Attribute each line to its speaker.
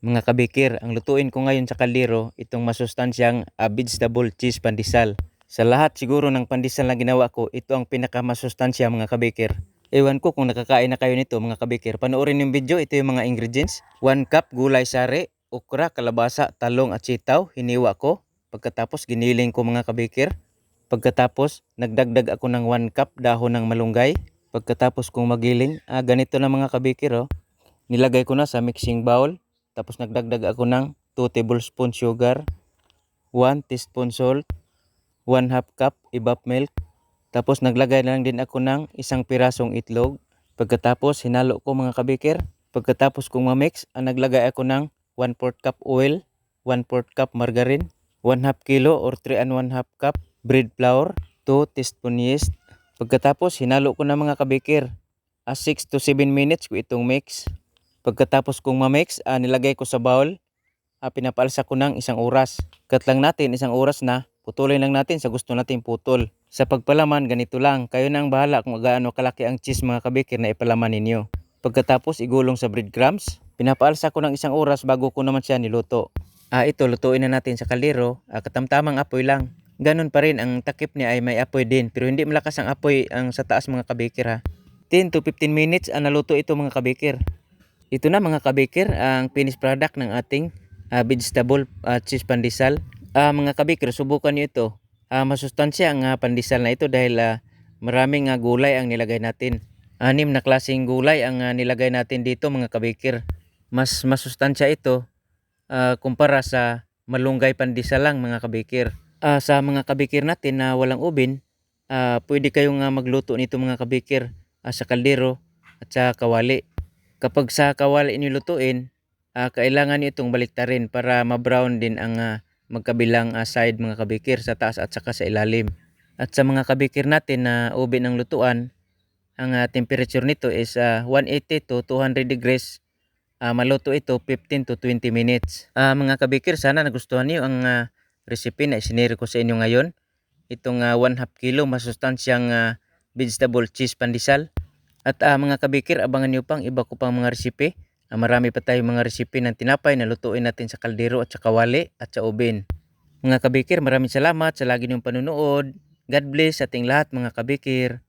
Speaker 1: Mga kabikir, ang lutuin ko ngayon sa kaldero, itong masustansyang uh, vegetable cheese pandesal. Sa lahat siguro ng pandesal na ginawa ko, ito ang pinakamasustansya mga kabikir. Ewan ko kung nakakain na kayo nito mga kabikir. Panoorin yung video, ito yung mga ingredients. 1 cup gulay sari, okra, kalabasa, talong at sitaw, hiniwa ko. Pagkatapos giniling ko mga kabikir. Pagkatapos nagdagdag ako ng 1 cup dahon ng malunggay. Pagkatapos kong magiling, ah, ganito na mga kabikir oh. Nilagay ko na sa mixing bowl. Tapos nagdagdag ako ng 2 tablespoon sugar, 1 teaspoon salt, 1 half cup evap milk. Tapos naglagay na lang din ako ng isang pirasong itlog. Pagkatapos hinalo ko mga kabikir. Pagkatapos kong ma-mix, ah, naglagay ako ng 1 4 cup oil, 1 4 cup margarine, 1 half kilo or 3 and 1 half cup bread flour, 2 teaspoon yeast. Pagkatapos hinalo ko na mga kabikir. Ah, 6 to 7 minutes ko itong mix. Pagkatapos kong ma-mix, ah, nilagay ko sa bowl. Ah, pinapaalsa ko ng isang oras. Cut lang natin isang oras na. Putulin lang natin sa gusto natin putol. Sa pagpalaman, ganito lang. Kayo na ang bahala kung gaano kalaki ang cheese mga kabikir na ipalaman ninyo. Pagkatapos igulong sa breadcrumbs, pinapaalsa ko ng isang oras bago ko naman siya niluto. Ah, ito lutuin na natin sa kaldero. Ah, katamtamang apoy lang. Ganon pa rin ang takip niya ay may apoy din pero hindi malakas ang apoy ang sa taas mga kabikir ha. 10 to 15 minutes ang naluto ito mga kabikir. Ito na mga kabikir ang finished product ng ating ah, vegetable ah, cheese pandesal. Ah, mga kabikir subukan niyo ito. Ah, masustansya ang ah, pandesal na ito dahil ah, maraming ah, gulay ang nilagay natin. Anim na klaseng gulay ang ah, nilagay natin dito mga kabikir. Mas masustansya ito ah, kumpara sa malunggay pandesal lang mga kabikir. Ah, sa mga kabikir natin na walang ubin, ah, pwede kayong ah, magluto nito mga kabikir ah, sa kaldero at sa kawali. Kapag sa kawali nilutuin, ah, kailangan niyo itong baliktarin para ma-brown din ang ah, magkabilang ah, side mga kabikir sa taas at saka sa ilalim. At sa mga kabikir natin na ubi ng lutuan, ang ah, temperature nito is ah, 180 to 200 degrees. Ah, maluto ito 15 to 20 minutes. Ah, mga kabikir, sana nagustuhan niyo ang ah, recipe na isinire ko sa inyo ngayon. Itong 1 half kilo masustansyang ah, vegetable cheese pandesal. At ah, mga kabikir, abangan niyo pang iba ko pang mga resipe. Ah, marami pa tayong mga resipe ng tinapay na lutuin natin sa kaldero at sa kawali at sa ubin. Mga kabikir, maraming salamat sa lagi niyong panunood. God bless sa ating lahat mga kabikir.